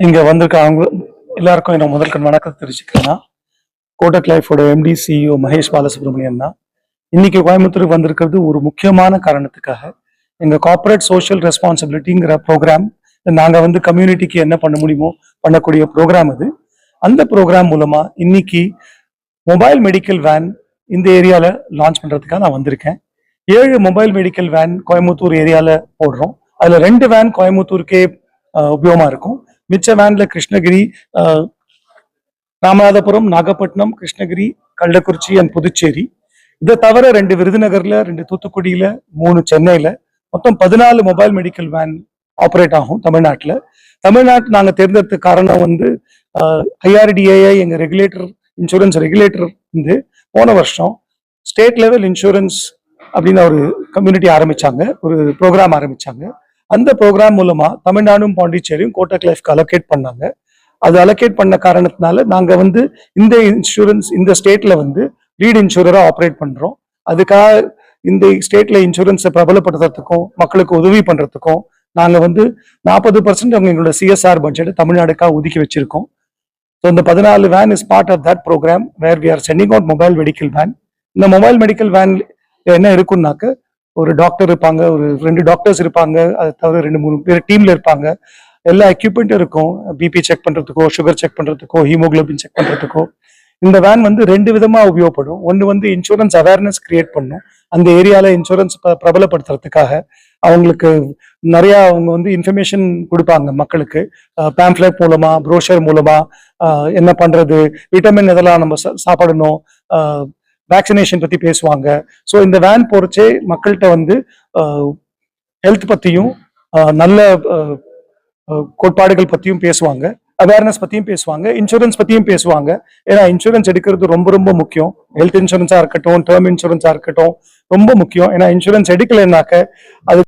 இங்க வந்திருக்க அவங்க எல்லாருக்கும் என்னோட முதல் கண் வணக்கத்தை தெரிவிச்சுக்கிறேன்னா கோட்டக் லைஃபோட எம்டி சிஇஓ மகேஷ் பாலசுப்ரமணியன் தான். இன்னைக்கு கோயம்புத்தூருக்கு வந்திருக்கிறது ஒரு முக்கியமான காரணத்துக்காக எங்க கார்ப்பரேட் சோஷியல் ரெஸ்பான்சிபிலிட்டிங்கிற ப்ரோக்ராம் நாங்க வந்து கம்யூனிட்டிக்கு என்ன பண்ண முடியுமோ பண்ணக்கூடிய ப்ரோக்ராம் அது. அந்த ப்ரோக்ராம் மூலமா இன்னைக்கு மொபைல் மெடிக்கல் வேன் இந்த ஏரியால லான்ச் பண்றதுக்காக நான் வந்திருக்கேன். ஏழு மொபைல் மெடிக்கல் வேன் கோயம்புத்தூர் ஏரியால போடுறோம். அதுல ரெண்டு வேன் கோயம்புத்தூருக்கே உபயோகமாக உபயோகமா இருக்கும். மிச்ச வேன்ல கிருஷ்ணகிரி ராமநாதபுரம் நாகப்பட்டினம் கிருஷ்ணகிரி கள்ளக்குறிச்சி அண்ட் புதுச்சேரி. இதை தவிர ரெண்டு விருதுநகர்ல ரெண்டு தூத்துக்குடியில மூணு சென்னையில மொத்தம் பதினாலு மொபைல் மெடிக்கல் வேன் ஆப்ரேட் ஆகும் தமிழ்நாட்டில். தமிழ்நாட்டு நாங்கள் தேர்ந்தெடுத்த காரணம் வந்து ஐஆர்டிஏஐ எங்கள் ரெகுலேட்டர் இன்சூரன்ஸ் ரெகுலேட்டர் வந்து போன வருஷம் ஸ்டேட் லெவல் இன்சூரன்ஸ் அப்படின்னு ஒரு கம்யூனிட்டி ஆரம்பிச்சாங்க ஒரு ப்ரோக்ராம் ஆரம்பிச்சாங்க. அந்த ப்ரோக்ராம் மூலமா தமிழ்நாடும் பாண்டிச்சேரியும் கோட்டக் லைஃப்க்கு அலோகேட் பண்ணாங்க. அது அலோகேட் பண்ண காரணத்தினால நாங்க வந்து இந்த இன்சூரன்ஸ் இந்த ஸ்டேட்ல வந்து லீட் இன்சூரரா ஆப்ரேட் பண்றோம். அதுக்காக இந்த ஸ்டேட்ல இன்சூரன்ஸை பிரபலப்படுத்துறதுக்கும் மக்களுக்கு உதவி பண்றதுக்கும் நாங்க வந்து நாற்பது பர்சன்ட் அவங்க எங்களோட சிஎஸ்ஆர் பட்ஜெட்டை தமிழ்நாடுக்காக ஒதுக்கி வச்சிருக்கோம். ஸோ இந்த பதினாலு van is part of that program where we are sending out mobile medical van இந்த மொபைல் மெடிக்கல் வேன் என்ன இருக்குன்னாக்க ஒரு டாக்டர் இருப்பாங்க ஒரு ரெண்டு டாக்டர்ஸ் இருப்பாங்க அதை தவிர ரெண்டு மூணு பேர் டீம்ல இருப்பாங்க. எல்லா எக்யூப்மெண்ட்டும் இருக்கும். பிபி செக் பண்றதுக்கோ சுகர் செக் பண்றதுக்கோ ஹீமோக்ளோபின் செக் பண்றதுக்கோ. இந்த வேன் வந்து ரெண்டு விதமா உபயோகப்படும். ஒன்று வந்து இன்சூரன்ஸ் அவேர்னஸ் கிரியேட் பண்ணும். அந்த ஏரியால இன்சூரன்ஸ் பிரபலப்படுத்துறதுக்காக அவங்களுக்கு நிறைய அவங்க வந்து இன்ஃபர்மேஷன் கொடுப்பாங்க மக்களுக்கு. பேம்ப்ளெட் மூலமா ப்ரோஷர் மூலமா என்ன பண்றது விட்டமின் இதெல்லாம் நம்ம சா- சாப்பிடணும் வேக்சினேஷன் பத்தி பேசுவாங்க. ஸோ இந்த வேன் போறச்சே மக்கள்கிட்ட வந்து ஹெல்த் பத்தியும் நல்ல கோட்பாடுகள் பத்தியும் பேசுவாங்க. அவேர்னஸ் பத்தியும் பேசுவாங்க. இன்சூரன்ஸ் பத்தியும் பேசுவாங்க. ஏன்னா இன்சூரன்ஸ் எடுக்கிறது ரொம்ப ரொம்ப முக்கியம். ஹெல்த் இன்சூரன்ஸா இருக்கட்டும் டேர்ம் இன்சூரன்ஸா இருக்கட்டும் ரொம்ப முக்கியம். ஏன்னா இன்சூரன்ஸ் எடுக்கலைன்னாக்க அது